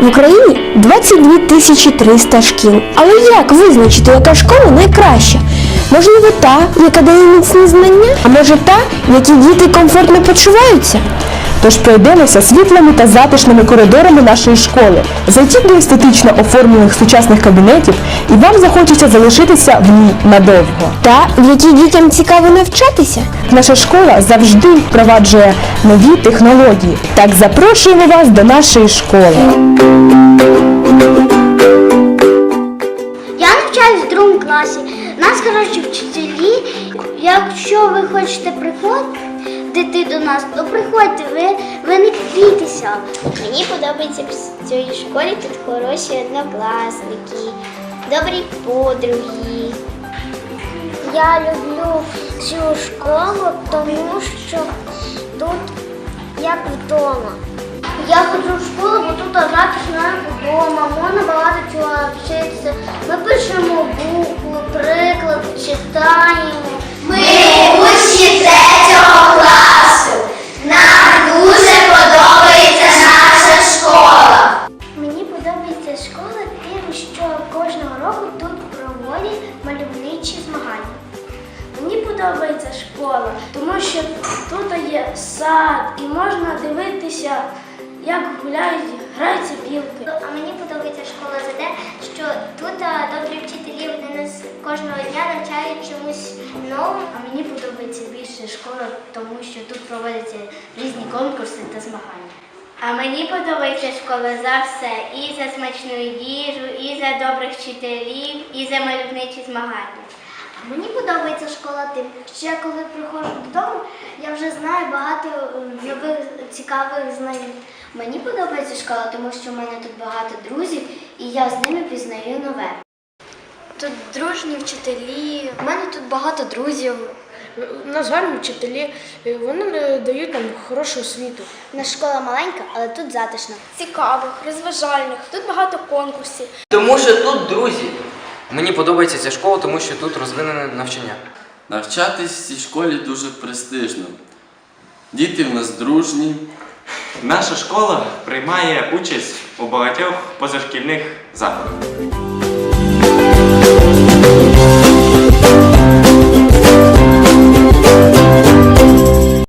В Україні 22 тисячі 300 шкіл. Але як визначити, яка школа найкраща? Можливо, та, яка дає міцні знання, а може та, в якій діти комфортно почуваються? Тож пройдемося світлими та затишними коридорами нашої школи. Зайдіть до естетично оформлених сучасних кабінетів, і вам захочеться залишитися в ній надовго. Та, в якій дітям цікаво навчатися? Наша школа завжди впроваджує нові технології. Так запрошуємо вас до нашої школи. Я навчаюсь в другому класі. Нас, коротше, вчителі. Якщо ви хочете приходити до нас, то приходьте, ви, ви не бійтеся. Мені подобається в цій школі тут хороші однокласники, добрі подруги. Я люблю цю школу, тому що тут як вдома. Я ходжу в школу, бо тут затишно як вдома, можна багато чого навчитися. Ми пишемо мальовничі змагання. Мені подобається школа, тому що тут є сад і можна дивитися, як гуляють, граються білки. А мені подобається школа за те, що тут добрі вчителі вони нас кожного дня навчають чомусь новому. А мені подобається більше школа, тому що тут проводяться різні конкурси та змагання. А мені подобається школа за все. І за смачну їжу, і за добрих вчителів, і за мальовничі змагання. А Мені подобається школа тим, що я коли приходжу додому, я вже знаю багато е, нових цікавих знань. Мені подобається школа, тому що в мене тут багато друзів, і я з ними пізнаю нове. Тут дружні вчителі, в мене тут багато друзів. У нас гарні вчителі, е, вони е, дають нам хорошу освіту. Наша школа маленька, але тут затишно. Цікавих, розважальних, тут багато конкурсів. Тому що тут друзі. Мені подобається ця школа, тому що тут розвинене навчання. Навчатись в цій школі дуже престижно. Діти в нас дружні. Наша школа приймає участь у багатьох позашкільних заходах.